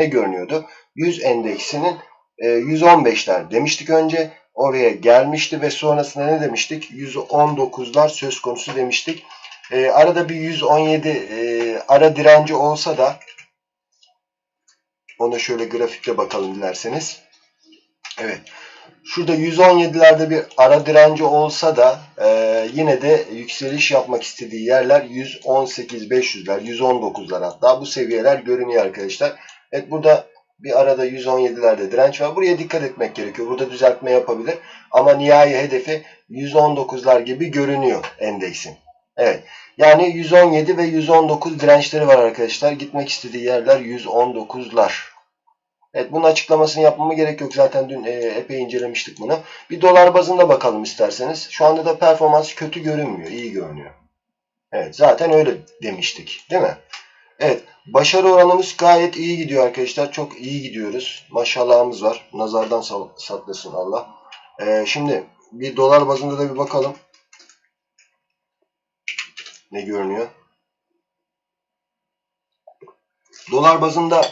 ne görünüyordu? 100 endeksinin e, 115'ler demiştik önce. Oraya gelmişti ve sonrasında ne demiştik? 119'lar söz konusu demiştik. E, arada bir 117 e, ara direnci olsa da ona şöyle grafikte bakalım dilerseniz. Evet. Şurada 117'lerde bir ara direnci olsa da e, yine de yükseliş yapmak istediği yerler 118-500'ler, 119'lar hatta bu seviyeler görünüyor arkadaşlar. Evet burada bir arada 117'lerde direnç var. Buraya dikkat etmek gerekiyor. Burada düzeltme yapabilir. Ama nihai hedefi 119'lar gibi görünüyor endeksin. Evet. Yani 117 ve 119 dirençleri var arkadaşlar. Gitmek istediği yerler 119'lar. Evet bunun açıklamasını yapmama gerek yok. Zaten dün e, epey incelemiştik bunu. Bir dolar bazında bakalım isterseniz. Şu anda da performans kötü görünmüyor. iyi görünüyor. Evet zaten öyle demiştik. Değil mi? Evet. Başarı oranımız gayet iyi gidiyor arkadaşlar. Çok iyi gidiyoruz. Maşallahımız var. Nazardan saklasın Allah. Ee, şimdi bir dolar bazında da bir bakalım. Ne görünüyor? Dolar bazında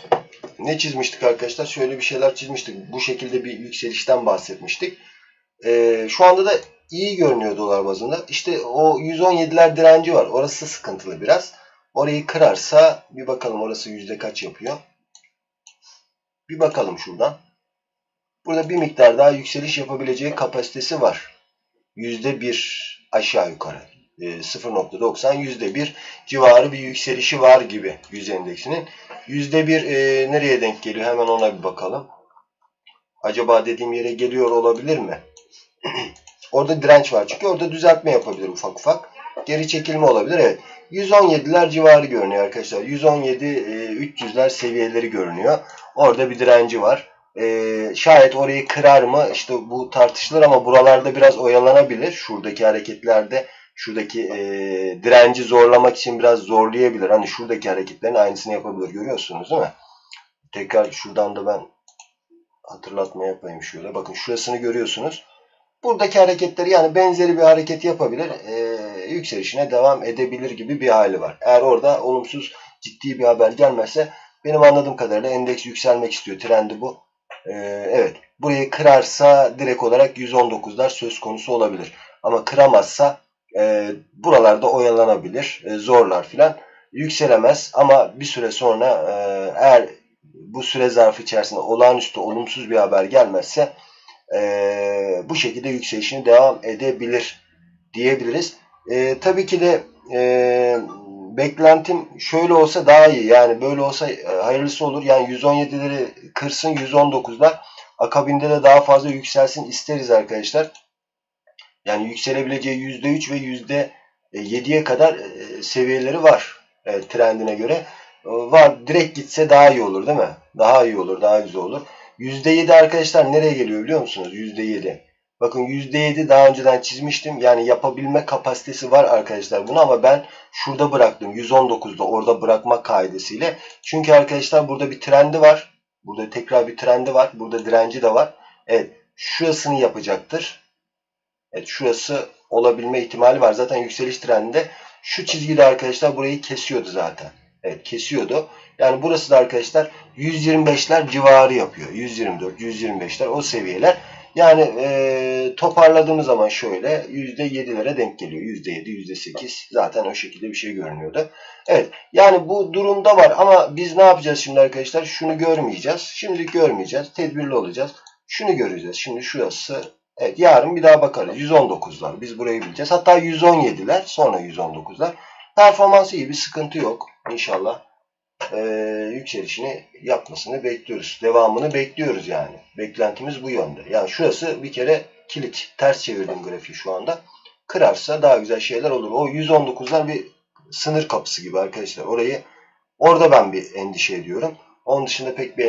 ne çizmiştik arkadaşlar? Şöyle bir şeyler çizmiştik. Bu şekilde bir yükselişten bahsetmiştik. Ee, şu anda da iyi görünüyor dolar bazında. İşte o 117'ler direnci var. Orası sıkıntılı biraz. Orayı kırarsa bir bakalım orası yüzde kaç yapıyor. Bir bakalım şuradan. Burada bir miktar daha yükseliş yapabileceği kapasitesi var. Yüzde bir aşağı yukarı. 0.90 yüzde bir civarı bir yükselişi var gibi yüz endeksinin. Yüzde bir e, nereye denk geliyor? Hemen ona bir bakalım. Acaba dediğim yere geliyor olabilir mi? orada direnç var çünkü orada düzeltme yapabilir ufak ufak. Geri çekilme olabilir. Evet. 117'ler civarı görünüyor arkadaşlar. 117 e, 300'ler seviyeleri görünüyor. Orada bir direnci var. E, şayet orayı kırar mı? İşte bu tartışılır ama buralarda biraz oyalanabilir. Şuradaki hareketlerde şuradaki e, direnci zorlamak için biraz zorlayabilir. Hani şuradaki hareketlerin aynısını yapabilir. Görüyorsunuz değil mi? Tekrar şuradan da ben hatırlatma yapayım şöyle. Bakın şurasını görüyorsunuz. Buradaki hareketleri yani benzeri bir hareket yapabilir. E, yükselişine devam edebilir gibi bir hali var. Eğer orada olumsuz ciddi bir haber gelmezse benim anladığım kadarıyla endeks yükselmek istiyor. Trendi bu. E, evet. Burayı kırarsa direkt olarak 119'lar söz konusu olabilir. Ama kıramazsa e, buralarda oyalanabilir. E, zorlar filan. Yükselemez ama bir süre sonra e, eğer bu süre zarfı içerisinde olağanüstü olumsuz bir haber gelmezse e, bu şekilde yükselişini devam edebilir diyebiliriz. E, tabii ki de e, beklentim şöyle olsa daha iyi. Yani böyle olsa e, hayırlısı olur. Yani 117'leri kırsın 119'lar. Akabinde de daha fazla yükselsin isteriz arkadaşlar. Yani yükselebileceği %3 ve %7'ye kadar e, seviyeleri var e, trendine göre. E, var. Direkt gitse daha iyi olur değil mi? Daha iyi olur, daha güzel olur. %7 arkadaşlar nereye geliyor biliyor musunuz? %7. Bakın %7 daha önceden çizmiştim. Yani yapabilme kapasitesi var arkadaşlar bunu ama ben şurada bıraktım. 119'da orada bırakma kaidesiyle. Çünkü arkadaşlar burada bir trendi var. Burada tekrar bir trendi var. Burada direnci de var. Evet. Şurasını yapacaktır. Evet şurası olabilme ihtimali var. Zaten yükseliş trendinde şu çizgide arkadaşlar burayı kesiyordu zaten. Evet kesiyordu. Yani burası da arkadaşlar 125'ler civarı yapıyor. 124, 125'ler o seviyeler. Yani e, toparladığımız zaman şöyle %7'lere denk geliyor. %7, %8 zaten o şekilde bir şey görünüyordu. Evet yani bu durumda var ama biz ne yapacağız şimdi arkadaşlar? Şunu görmeyeceğiz. Şimdilik görmeyeceğiz. Tedbirli olacağız. Şunu göreceğiz. Şimdi şurası Evet yarın bir daha bakarız. 119'lar. Biz burayı bileceğiz. Hatta 117'ler sonra 119'lar. Performansı iyi bir sıkıntı yok. İnşallah e, yükselişini yapmasını bekliyoruz. Devamını bekliyoruz yani. Beklentimiz bu yönde. Yani şurası bir kere kilit. Ters çevirdim grafiği şu anda. Kırarsa daha güzel şeyler olur. O 119'lar bir sınır kapısı gibi arkadaşlar. Orayı orada ben bir endişe ediyorum. Onun dışında pek bir